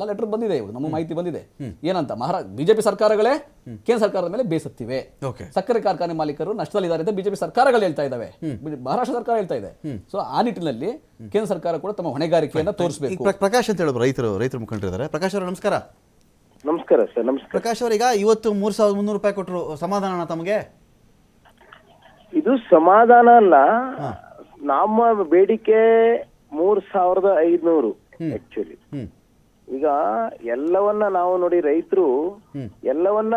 ಎಲ್ಲ ಲೆಟರ್ ಬಂದಿದೆ ಇವರು ನಮ್ಮ ಮಾಹಿತಿ ಬಂದಿದೆ. ಏನಂತ ಮಹಾರಾ ಬಿಜೆಪಿ ಸರ್ಕಾರಗಳೇ ಕೇಂದ್ರ ಸರ್ಕಾರದ ಮೇಲೆ ಬೇಸತ್ತಿವೆ. ಓಕೆ. ಸಕ್ಕರೆ ಕಾರ್ಖಾನೆ ಮಾಲೀಕರು ನಷ್ಟದಲ್ಲಿದ್ದಾರೆ ಅಂತ ಬಿಜೆಪಿ ಸರ್ಕಾರಗಳು ಹೇಳ್ತಾ ಇದ್ದಾವೆ ಮಹಾರಾಷ್ಟ್ರ ಸರ್ಕಾರ ಹೇಳ್ತಾ ಇದೆ. ಸೊ ಆ ನಿಟ್ಟಿನಲ್ಲಿ ಕೇಂದ್ರ ಸರ್ಕಾರ ಕೂಡ ತಮ್ಮ ಹೊಣೆಗಾರಿಕೆಯನ್ನು ತೋರಿಸಬೇಕು. ಪ್ರ- ಪ್ರಕಾಶ್ ಅಂತ ಹೇಳಿದ್ರು ರೈತರು ರೈತರು ಮುಖಂಡರಿದ್ದಾರೆ ಪ್ರಕಾಶ್ ಅವರು ನಮಸ್ಕಾರ. ನಮಸ್ಕಾರ ಸರ್ ನಮಸ್ಕಾರ. ಪ್ರಕಾಶ್ ಅವರೀಗ ಇವತ್ತು ಮೂರು ಸಾವಿರದ ಮುನ್ನೂರು ರೂಪಾಯಿ ಕೊಟ್ಟರು ಸಮಾಧಾನ ತಮಗೆ? ಇದು ಸಮಾಧಾನ ಅಲ್ಲ. ನಮ್ಮ ಬೇಡಿಕೆ ಮೂರ್ ಸಾವಿರದ ಐದ್ನೂರು ಆಕ್ಚುಲಿ ಈಗ ಎಲ್ಲವನ್ನ ನಾವು ನೋಡಿ ರೈತರು ಎಲ್ಲವನ್ನ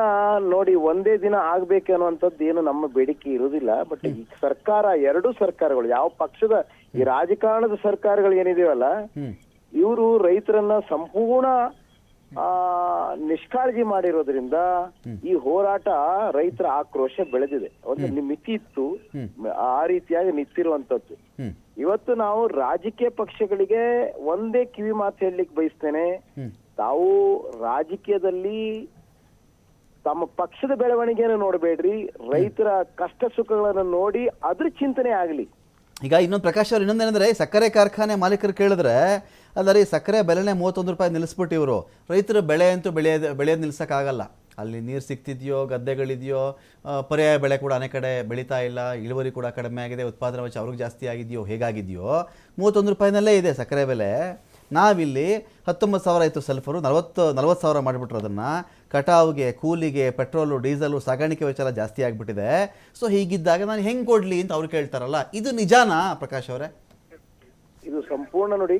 ನೋಡಿ ಒಂದೇ ದಿನ ಆಗ್ಬೇಕು ಅನ್ನುವಂಥದ್ದು ಏನು ನಮ್ಮ ಬೇಡಿಕೆ ಇರುವುದಿಲ್ಲ. ಬಟ್ ಈ ಸರ್ಕಾರ ಎರಡು ಸರ್ಕಾರಗಳು ಯಾವ ಪಕ್ಷದ ಈ ರಾಜಕಾರಣದ ಸರ್ಕಾರಗಳು ಏನಿದೆಯಲ್ಲ ಇವರು ರೈತರನ್ನ ಸಂಪೂರ್ಣ ನಿಷ್ಕಾಳಜಿ ಮಾಡಿರೋದ್ರಿಂದ ಈ ಹೋರಾಟ ರೈತರ ಆಕ್ರೋಶ ಬೆಳೆದಿದೆ. ಒಂದು ಮಿತಿ ಇತ್ತು ಆ ರೀತಿಯಾಗಿ ನಿಂತಿರುವಂತದ್ದು ಇವತ್ತು ನಾವು ರಾಜಕೀಯ ಪಕ್ಷಗಳಿಗೆ ಒಂದೇ ಕಿವಿ ಮಾತು ಹೇಳಲಿಕ್ಕೆ ಬಯಸ್ತೇನೆ. ತಾವು ರಾಜಕೀಯದಲ್ಲಿ ತಮ್ಮ ಪಕ್ಷದ ಬೆಳವಣಿಗೆಯನ್ನು ನೋಡಬೇಡ್ರಿ. ರೈತರ ಕಷ್ಟ ಸುಖಗಳನ್ನು ನೋಡಿ ಅದ್ರ ಚಿಂತನೆ ಆಗಲಿ. ಈಗ ಇನ್ನೊಂದು ಪ್ರಕಾಶ್ ಅವರು ಇನ್ನೊಂದೇನೆಂದ್ರೆ ಸಕ್ಕರೆ ಕಾರ್ಖಾನೆ ಮಾಲೀಕರು ಕೇಳಿದ್ರೆ ಅಲ್ಲ ಈ ಸಕ್ಕರೆ ಬೆಲೆನೇ ಮೂವತ್ತೊಂದು ರೂಪಾಯಿ ನಿಲ್ಲಿಸ್ಬಿಟ್ಟು ಇವರು. ರೈತರು ಬೆಳೆ ಅಂತೂ ಬೆಳೆಯೋದು ಬೆಳೆಯೋದು ನಿಲ್ಲಿಸೋಕ್ಕಾಗಲ್ಲ ಅಲ್ಲಿ ನೀರು ಸಿಗ್ತಿದೆಯೋ, ಗದ್ದೆಗಳಿದೆಯೋ ಪರ್ಯಾಯ ಬೆಳೆ ಕೂಡ ಅನೇಕ ಕಡೆ ಬೆಳೀತಾ ಇಲ್ಲ, ಇಳುವರಿ ಕೂಡ ಕಡಿಮೆ ಆಗಿದೆ, ಉತ್ಪಾದನೆ ವೆಚ್ಚ ಅವ್ರಿಗೆ ಜಾಸ್ತಿ ಆಗಿದೆಯೋ, ಹೇಗಾಗಿದೆಯೋ, ಮೂವತ್ತೊಂದು ರೂಪಾಯಿನಲ್ಲೇ ಇದೆ ಸಕ್ಕರೆ ಬೆಲೆ. ನಾವಿಲ್ಲಿ ಹತ್ತೊಂಬತ್ತು ಸಾವಿರ ಆಯಿತು ಸಲ್ಫರು ನಲವತ್ತು ನಲವತ್ತು ಸಾವಿರ ಮಾಡಿಬಿಟ್ರು ಅದನ್ನು. ಕಟಾವ್ಗೆ, ಕೂಲಿಗೆ, ಪೆಟ್ರೋಲು, ಡೀಸಲು, ಸಾಗಾಣಿಕೆ ವೆಚ್ಚ ಎಲ್ಲ ಜಾಸ್ತಿ ಆಗಿಬಿಟ್ಟಿದೆ. ಸೊ ಹೀಗಿದ್ದಾಗ ನಾನು ಹೆಂಗೆ ಕೊಡಲಿ ಅಂತ ಅವ್ರು ಕೇಳ್ತಾರಲ್ಲ, ಇದು ನಿಜಾನಾ ಪ್ರಕಾಶ್ ಅವರೇ? ಇದು ಸಂಪೂರ್ಣ ನೋಡಿ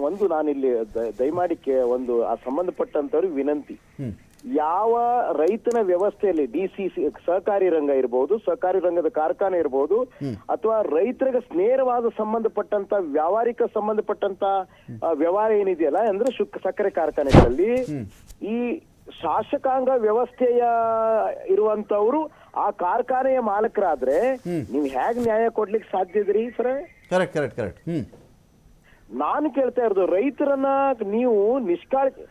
ಒಂದು ನಾನಿಲ್ಲಿ ದಯಮಾಡಿ ಒಂದು ಆ ಸಂಬಂಧಪಟ್ಟಂತವ್ರಿಗೆ ವಿನಂತಿ. ಯಾವ ರೈತನ ವ್ಯವಸ್ಥೆಯಲ್ಲಿ ಡಿ ಸಿ ಸಹಕಾರಿ ರಂಗ ಇರಬಹುದು ಸಹಕಾರಿ ರಂಗದ ಕಾರ್ಖಾನೆ ಇರಬಹುದು ಅಥವಾ ರೈತರಿಗೆ ಸ್ನೇಹವಾದ ಸಂಬಂಧಪಟ್ಟಂತ ವ್ಯಾವಹಾರಿಕ ಸಂಬಂಧಪಟ್ಟಂತ ವ್ಯವಹಾರ ಏನಿದೆಯಲ್ಲ ಅಂದ್ರೆ ಶುಕ್ ಸಕ್ಕರೆ ಕಾರ್ಖಾನೆಗಳಲ್ಲಿ ಈ ಶಾಸಕಾಂಗ ವ್ಯವಸ್ಥೆಯ ಇರುವಂತವ್ರು ಆ ಕಾರ್ಖಾನೆಯ ಮಾಲಕರಾದ್ರೆ ನೀವು ಹೇಗ್ ನ್ಯಾಯ ಕೊಡ್ಲಿಕ್ಕೆ ಸಾಧ್ಯ ಇದ್ರಿ ಸರ್? Correct correct correct. ನಾನು ಕೇಳ್ತಾ ಇರೋದು ರೈತರನ್ನ ನೀವು ನಿಷ್ಕಾಳಜಿ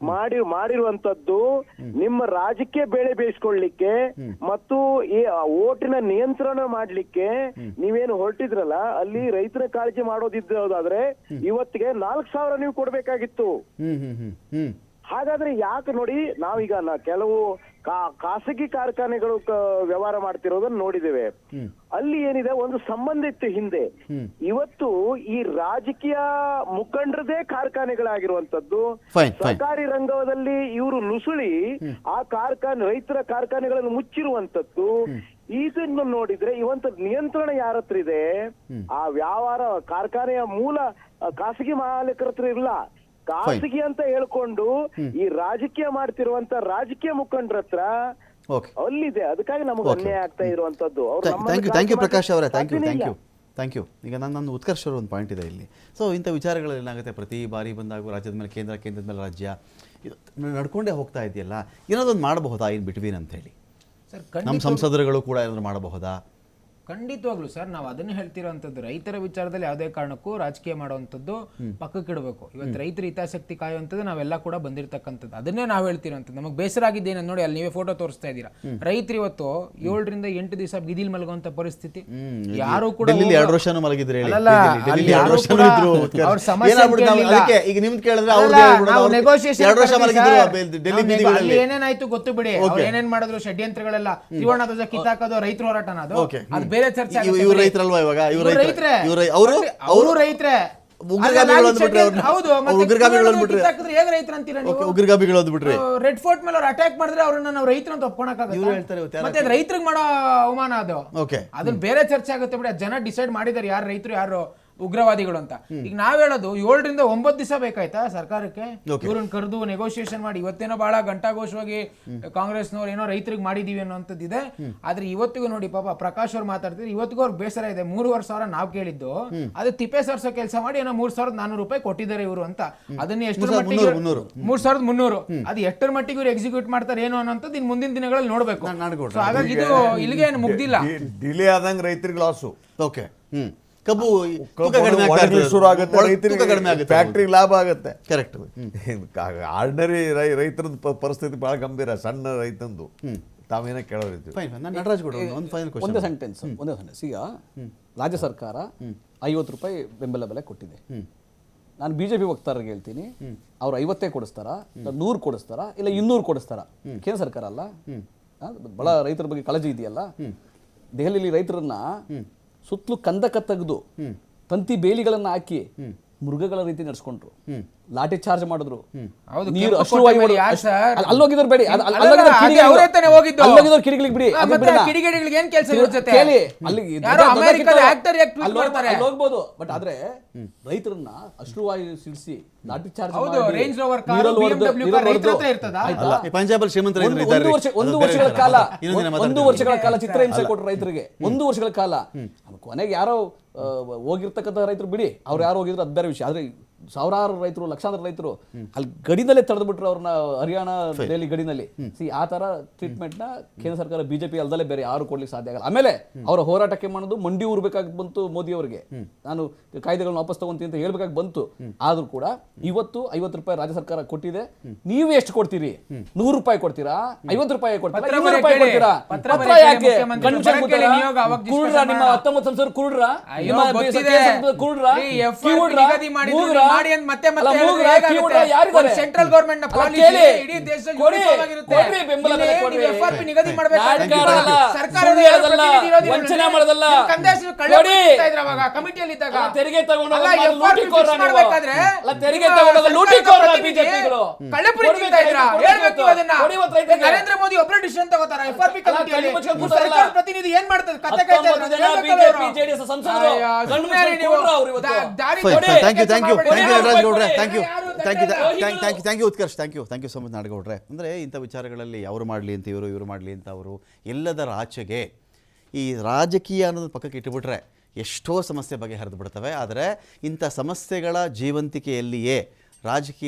ಮಾಡಿ ಮಾಡಿರುವಂತದ್ದು ನಿಮ್ಮ ರಾಜಕೀಯ ಬೇಳೆ ಬೇಯಿಸ್ಕೊಳ್ಳಿಕ್ಕೆ ಮತ್ತು ಈ ಓಟಿನ ನಿಯಂತ್ರಣ ಮಾಡ್ಲಿಕ್ಕೆ ನೀವೇನು ಹೊರಟಿದ್ರಲ್ಲ ಅಲ್ಲಿ ರೈತರ ಕಾಳಜಿ ಮಾಡೋದಿದ್ದಾದ್ರೆ ಇವತ್ತಿಗೆ ನಾಲ್ಕು ಸಾವಿರ ನೀವು ಕೊಡ್ಬೇಕಾಗಿತ್ತು. ಹಾಗಾದ್ರೆ ಯಾಕೆ ನೋಡಿ ನಾವೀಗ ಕೆಲವು ಕಾ- ಖಾಸಗಿ ಕಾರ್ಖಾನೆಗಳು ಕ- ವ್ಯವಹಾರ ಮಾಡ್ತಿರೋದನ್ನ ನೋಡಿದ್ದೇವೆ. ಅಲ್ಲಿ ಏನಿದೆ ಒಂದು ಸಂಬಂಧ ಇತ್ತು ಹಿಂದೆ ಇವತ್ತು ಈ ರಾಜಕೀಯ ಮುಖಂಡರದೇ ಕಾರ್ಖಾನೆಗಳಾಗಿರುವಂತದ್ದು Fine, fine. ಸರ್ಕಾರಿ ರಂಗದಲ್ಲಿ ಇವರು ನುಸುಳಿ ಆ ಕಾರ್ಖಾನೆ ರೈತರ ಕಾರ್ಖಾನೆಗಳನ್ನು ಮುಚ್ಚಿರುವಂತದ್ದು ಇದನ್ನು ನೋಡಿದ್ರೆ ಇವಂತ ನಿಯಂತ್ರಣ ಯಾರ ಹತ್ರ ಇದೆ ಆ ವ್ಯವಹಾರ ಕಾರ್ಖಾನೆಯ ಮೂಲ ಆ, ಖಾಸಗಿ ಮಾಲೀಕರ ಹತ್ರ ಇಲ್ಲ. ಖಾಸಗಿ ಅಂತ ಹೇಳ್ಕೊಂಡು ಈ ರಾಜಕೀಯ ಮಾಡ್ತಿರುವಂತ ರಾಜಕೀಯ ಮುಖಂಡರ ಹತ್ರ ಓಕೆ ಅಲ್ಲಿದೆ. ಅದಕ್ಕಾಗಿ ನಮಗೆ. ಅನ್ಯಾಯ ಆಗ್ತಾ ಇರುವಂತದ್ದು. ಅವ್ರು thank you thank you Prakash ಅವರೇ. Thank you thank you thank you ಈಗ ನನ್ನ ನನ್ನ ಉತ್ಕರ್ಷ ಒಂದು ಪಾಯಿಂಟ್ ಇದೆ ಇಲ್ಲಿ. ಸೊ ಇಂಥ ವಿಚಾರಗಳಲ್ಲಿ ಏನಾಗುತ್ತೆ? ಪ್ರತಿ ಬಾರಿ ಬಂದಾಗ ರಾಜ್ಯದ ಮೇಲೆ ಕೇಂದ್ರ ಕೇಂದ್ರದ ಮೇಲೆ ರಾಜ್ಯ ಇದು ನಡ್ಕೊಂಡೇ ಹೋಗ್ತಾ ಇದೆಯಲ್ಲ ಏನಾದ್ರು ಒಂದು ಮಾಡಬಹುದಾ? ಇನ್ ಬಿಟ್ವೀನ್ ಅಂತ ಹೇಳಿ. ಸರ್ ನಮ್ಮ ಸಂಸದರುಗಳು ಕೂಡ ಏನಾದರೂ ಮಾಡಬಹುದಾ? ಖಂಡಿತವಾಗ್ಲು ಸರ್ ನಾವು ಅದನ್ನ ಹೇಳ್ತಿರೋಂಥದ್ದು. ರೈತರ ವಿಚಾರದಲ್ಲಿ ಯಾವುದೇ ಕಾರಣಕ್ಕೂ ರಾಜಕೀಯ ಮಾಡುವಂಥದ್ದು ಪಕ್ಕಕ್ಕಿಡಬೇಕು ಇವತ್ತು ರೈತರ ಹಿತಾಸಕ್ತಿ ಕಾಯುವಂಥದ್ದು ನಾವೆಲ್ಲ ಕೂಡ ಬಂದಿರತಕ್ಕಂಥದ್ದು. ಅದನ್ನೇ ನಾವು ಹೇಳ್ತಿರೋಂಥದ್ದು. ನಮಗೆ ಬೇಸರ ಆಗಿದ್ದೇನೆ ನೋಡಿ ಅಲ್ಲಿ ನೀವೇ ಫೋಟೋ ತೋರಿಸ್ತಾ ಇದ್ದೀರಾ. ರೈತರು ಇವತ್ತು ಏಳರಿಂದ ಎಂಟು ದಿವಸ ಬಿದಿಲ್ ಮಲಗುವಂತ ಪರಿಸ್ಥಿತಿ. ಯಾರು ಕೂಡ ಎರಡು ವರ್ಷ ಅವ್ರ ಸಮಸ್ಯೆ ಈಗ ನಿಮ್ದು ಕೇಳಿದ್ರೆ ಏನೇನಾಯ್ತು ಗೊತ್ತು ಬಿಡಿ. ಏನೇನ್ ಮಾಡಿದ್ರು ಷಡ್ಯಂತ್ರಗಳೆಲ್ಲ. ತ್ರಿವರ್ಣ ಧ್ವಜ ಕಿತ್ತಾಕೋದು ರೈತರ ಹೋರಾಟನ ಅದು. ಬೇರೆ ಚರ್ಚೆ ಆಗುತ್ತೆ ಇವ್ರು ಬಿಡಿ. ರೈತರಲ್ವಾ ಇವಾಗ? ಇವ್ರು ಇವ್ರು ರೈತ್ರೆ? ರೈತ್ರೆ. ಇವ್ರು ರೈ- ಅವ್ರು- ಅವ್ರು- ರೈತ್ರೆ ಉಗ್ರಗಾಮಿಗಳು ಅಲ್ಲ, ಅಂದ್ಬಿಟ್ರೆ ಅವ್ರನ್ನ. ಹೌದು ಅವ್ರು ಮತ್ತೆ ಉಗ್ರಗಾಮಿಗಳು ತ್ರಿವರ್ಣ ಧ್ವಜ ಅಂದ್ಬಿಟ್ರೆ. ಕಿತ್ತಾಕಿದ್ರೆ ಹೇಗೆ ರೈತರ ಅಂತೀರ ಓಕೆ ನೀವು ಉಗ್ರಗಾಮಿಗಳು ಅಂದ್ಬಿಟ್ರಿ ರೆಡ್ ಫೋರ್ಟ್ ಮೇಲೆ ಅವ್ರು ಅಟ್ಯಾಕ್ ಮಾಡಿದ್ರೆ ಅವ್ರನ್ನ ನಾವು ರೈತರ ಅಂತ ಇವ್ರು ಹೇಳ್ತಾರೆ ಇವತ್ತು ಯಾರು ಮತ್ತೆ ರೈತರಿಗೆ ಮಾಡೋ ಅವಮಾನ ಅದು ಓಕೆ ಅದನ್ನ ಬೇರೆ ಚರ್ಚೆ ಆಗುತ್ತೆ ಬಿಡಿ ಅದ್ ಜನ ಡಿಸೈಡ್ ಮಾಡಿದಾರೆ ಯಾರು ರೈತರು ಯಾರು ಉಗ್ರವಾದಿಗಳು ಅಂತ. ಈಗ ನಾವ್ ಹೇಳೋದು ಏಳರಿಂದ ಒಂಬತ್ತು ದಿವಸ ಬೇಕಾಯ್ತಾ ಸರ್ಕಾರಕ್ಕೆ. ಇವ್ರನ್ನ ಕರೆದು ನೆಗೋಸಿಯೇಷನ್ ಮಾಡಿ. ಇವತ್ತೇನೋ ಬಹಳ ಘಂಟಾಘೋಷವಾಗಿ ಕಾಂಗ್ರೆಸ್ನವ್ರು ಏನೋ ರೈತರಿಗೆ ಮಾಡಿದೀವಿ ಅನ್ನೋಂಥದ್ದಿದೆ ಆದ್ರೆ ಇವತ್ತಿಗೂ ನೋಡಿ ಪಾಪ ಪ್ರಕಾಶ್ ಅವ್ರು ಮಾತಾಡ್ತಿದ್ರೆ. ಇವತ್ತಿಗೂ ಅವ್ರಿಗೆ ಬೇಸರ ಇದೆ. ಮೂರುವರೆ ಸಾವಿರ ನಾವು ಕೇಳಿದ್ದು. ಅದು ತಿಪ್ಪೆ ಸರ್ಸೋ ಕೆಲಸ ಮಾಡಿ ಏನೋ ಮೂರ್ ಸಾವಿರದ ನಾನೂರು ರೂಪಾಯಿ ಕೊಟ್ಟಿದ್ದಾರೆ ಇವರು ಅಂತ. ಅದನ್ನ ಎಷ್ಟರ ಸಾವಿರದ ಮಟ್ಟಿಗೆ ಮುನ್ನೂರು, ಮೂರ್ ಸಾವಿರದ ಮುನ್ನೂರು. ಅದು ಎಷ್ಟರ ಮಟ್ಟಿಗೆ ಇವ್ರು ಎಕ್ಸಿಕ್ಯೂಟ್ ಮಾಡ್ತಾರೆ ಏನು ಅನ್ನೋಂಥದ್ದು ಇನ್ ಮುಂದಿನ ದಿನಗಳಲ್ಲಿ ನೋಡ್ಬೇಕು. ಹಾಗಾಗಿ ಇದು ಇಲ್ಲಿಗೆ ಏನು ಮುಗ್ದಿಲ್ಲ. ಡಿಲೇ ಆದಂಗೆ ರೈತರಿಗೆ ಲಾಸು ಓಕೆ ಹ್ಮ್. ಕಬ್ಬು ತೂಕ ಕಡಿಮೆ ಆಗ್ತಾ ಶುರು ಆಗುತ್ತೆ ತೂಕ ರೈತರಿಗೆ ಆಗುತ್ತೆ. ಫ್ಯಾಕ್ಟ್ರಿಗೆ ಲಾಭ ಆಗುತ್ತೆ. ಕರೆಕ್ಟ್ ಆರ್ಡಿನರಿ ರೈತರದ ಪ- ಪರಿಸ್ಥಿತಿ ಬಹಳ ಗಂಭೀರ ಸಣ್ಣ ರೈತಂದು. ತಾವೇನೋ ಕೇಳೋರಿದ್ದೀವಿ ಫೈನ್ ನಾನು ನಟರಾಜ್ ಕೊಡು ಒಂದು ಫೈನಲ್ ಒಂದೇ ಕ್ವಶನ್ ಸೆಂಟೆನ್ಸ್ ಒಂದೇ ಸೆಂಟೆನ್ಸ್ ಈಗ ರಾಜ್ಯ ಸರ್ಕಾರ ಐವತ್ತು ರೂಪಾಯಿ ಬೆಂಬಲ ಬೆಲೆ ಕೊಟ್ಟಿದೆ. ನಾನು ಬಿಜೆಪಿ ವಕ್ತಾರರಿಗೆ ಹೇಳ್ತೀನಿ ಅವ್ರು ಐವತ್ತೇ ಕೊಡಿಸ್ತಾರ ನೂರು ಕೊಡಿಸ್ತಾರಾ ಇಲ್ಲ ಇನ್ನೂರು ಕೊಡಿಸ್ತಾರ? ಕೇಂದ್ರ ಸರ್ಕಾರ ಅಲ್ಲ? ಆ, ಬಹಳ ರೈತರ ಬಗ್ಗೆ ಕಾಳಜಿ ಇದೆಯಲ್ಲ? ದೆಹಲಿಯಲ್ಲಿ ರೈತರನ್ನ ಸುತ್ತಲೂ ಕಂದಕ ತೆಗೆದು ತಂತಿ ಬೇಲಿಗಳನ್ನು ಹಾಕಿ ಮೃಗಗಳ ರೀತಿ ನಡೆಸ್ಕೊಂಡ್ರು. ಲಾಠಿ ಚಾರ್ಜ್ ಮಾಡಿದ್ರು. ಹೌದು, ನೀರು ಅಲ್ಲೋಗಿದ್ರು ಬೇಡಿ. ಅಲ್ಲೋಗಿದ್ರು ಕಿಡಿಗಳಿಗೆ ಬಿಡಿ ಕಿಡಿಗೇಡಿಗಳಿಗೆ ಏನ್ ಕೆಲ್ಸ ಇವ್ರ ಕೇಳಿ ಅಲ್ಲಿ ಅಲ್ಲಿ ಹೋಗ್ಬೋದು- ಮಾಡ್ತಾರೆ? ಹೋಗ್ಬೋದು ಬಟ್ ಆದ್ರೆ ರೈತರನ್ನ ಅಶ್ರುವಾಯು ಸಿಡಿಸಿ ಲಾಠಿ ಚಾರ್ಜ್ ಹೌದು, ರೇಂಜ್ ಹೊಡ್ದು- BMW ನೀರಲ್ಲಿ car ರೈತರ ಹತ್ರ ಇರ್ತದಾ? ಆಯ್ತಾ? ಅಲ್ಲ, ಒಂದು- ಇದ್ದಾರೆ ಒಂದು ವರ್ಷ ಒಂದು ವರ್ಷಗಳ ಕಾಲ ಒಂದು ವರ್ಷಗಳ ಕಾಲ ಚಿತ್ರಹಿಂಸೆ ಕೊಟ್ಟರು ರೈತರಿಗೆ. ಒಂದು ವರ್ಷಗಳ ಕಾಲ. ಕೊನೆಗೆ ಯಾರೋ ಹೋಗಿರ್ತಕ್ಕಂಥ ರೈತರು ಬಿಡಿ. ಅವ್ರು ಯಾರು ಹೋಗಿದ್ರು ಅದು ಬೇರೆ ವಿಷಯ. ಆದ್ರೆ ಸಾವಿರಾರು ರೈತರು ಲಕ್ಷಾಂತರ ರೈತರು ಅಲ್ಲಿ ಗಡಿನಲ್ಲೇ ತಡೆದ್ಬಿಟ್ರು ಅವ್ರನ್ನ ಹರಿಯಾಣ ದೆಹಲಿ ಗಡಿನಲ್ಲಿ. ಸಿ ಆ ತರ ಟ್ರೀಟ್ಮೆಂಟ್ನ ಕೇಂದ್ರ ಸರ್ಕಾರ ಬಿಜೆಪಿ ಅಲ್ದಲೇ ಬೇರೆ ಯಾರು ಕೊಡ್ಲಿಕ್ಕೆ ಸಾಧ್ಯ ಆಗಲ್ಲ. ಆಮೇಲೆ ಅವರ ಹೋರಾಟಕ್ಕೆ ಮಾಡೋದು ಮಂಡಿ ಊರ್ಬೇಕಾಗಿ ಬಂತು ಮೋದಿ ಅವರಿಗೆ. ನಾನು ಕಾಯ್ದೆಗಳನ್ನ ವಾಪಸ್ ತಗೊಂತೀನಿ ಅಂತ ಹೇಳ್ಬೇಕಾಗಿ ಬಂತು. ಆದ್ರೂ ಕೂಡ ಇವತ್ತು ಐವತ್ತು ರೂಪಾಯಿ ರಾಜ್ಯ ಸರ್ಕಾರ ಕೊಟ್ಟಿದೆ. ನೀವು ಎಷ್ಟು ಕೊಡ್ತೀರಿ? ನೂರು ರೂಪಾಯಿ ಕೊಡ್ತೀರಾ? ಐವತ್ತು ರೂಪಾಯಿ ಕೊಡ್ತೀರಾ? ರೂಪಾಯಿ ಪತ್ರ ಯಾಕೆ? ಕುರುಡ್ರಾ? ನಿಮ್ಮ. ಹತ್ತೊಂಬತ್ತು ಸಂಸದರು ಕುರುಡ್ರಾ? ನಿಮ್ಮ ಕುರುಡ್ರಾ? ಮಾಡಿ ಅಂತ ಮತ್ತೆ ಮತ್ತೆ ಸೆಂಟ್ರಲ್ government ನ ಪಾಲಿಸಿ ಇಡೀ ದೇಶದಲ್ಲಿ. ಕೊಡ್ರಿ, ಬೆಂಬಲ ಬೆಲೆ ಕೊಡ್ರಿ. ನಿಗದಿ ಮಾಡಬೇಕು. ವಂಚನೆ ಮಾಡೋದಲ್ಲ. ಅವಾಗ ಕಮಿಟಿಯಲ್ಲಿ ಇದ್ದಾಗ. ತೆರಿಗೆ ತಗೊಂಡು ಅಲ್ಲ, ಹೋಗೋದು FRP ಲೂಟಿ ಕೋರ fix ನೀವು. ಮಾಡ್ಬೇಕಾದ್ರೆ ಅಲ್ಲ, ತೆರಿಗೆ ನಿಮ್ಮ ತಗೊಂಡು ಹೋಗೋದು ಸರ್ಕಾರದ ಲೂಟಿ ಕೋರ ಬಿಜೆಪಿಗಳು. ಕಳ್ಳಪುರಿ ಕೊಡ್ಬೇಕು ತಿಂತಾ ಇದ್ರಾ? ಹೇಳ್ಬೇಕು ಅದನ್ನ. ನರೇಂದ್ರ ಮೋದಿ ಒಬ್ಬರೇ ಡಿಸಿಷನ್ ತಗೋತಾರ? ಎಫ್ಆರ್ಪಿ ಕಮಿಟಿಯಲ್ಲಿ ಸರ್ಕಾರ ಪ್ರತಿನಿಧಿ ಏನ್ ಮಾಡ್ತಾರೆ ಕತೆ ಕಾಯ್ತಾ ಇದ್ದಾರೆ, ಬಿಜೆಪಿ ಜೆಡಿಎಸ್ ಸಂಸದರು. ನೀವು. ಇವತ್ತು. ದಾರಿ thank you thank you thank you ಗೌಡ್ರೆ thank you thank you thank you thank you Utkarsh thank you thank you so much ನಾಡಗೌಡ್ರೆ ಅಂದರೆ ಇಂಥ ವಿಚಾರಗಳಲ್ಲಿ ಅವರು ಮಾಡಲಿ ಅಂತ ಇವರು ಇವರು ಮಾಡಲಿ ಅಂತ ಅವರು ಎಲ್ಲದರ ಆಚೆಗೆ ಈ ರಾಜಕೀಯ ಅನ್ನೋದು ಪಕ್ಕಕ್ಕೆ ಇಟ್ಟುಬಿಟ್ರೆ ಎಷ್ಟೋ ಸಮಸ್ಯೆ ಬಗೆಹರಿದು ಬಿಡ್ತವೆ ಆದರೆ ಇಂಥ ಸಮಸ್ಯೆಗಳ ಜೀವಂತಿಕೆಯಲ್ಲಿಯೇ ರಾಜಕೀಯ